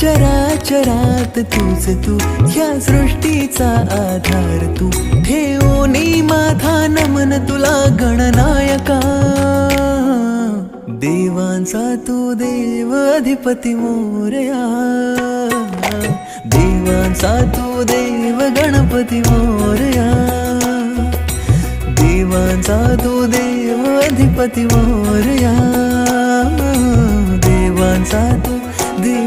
चराचरात तूच तू ह्या सृष्टीचा आधार तू. ठेवोनी माझा नमन तुला गणनायका. देवांचा तू देव अधिपती मोरया. देवांचा तू देव गणपती मोरया. देवांचा तू देव अधिपती मोरया.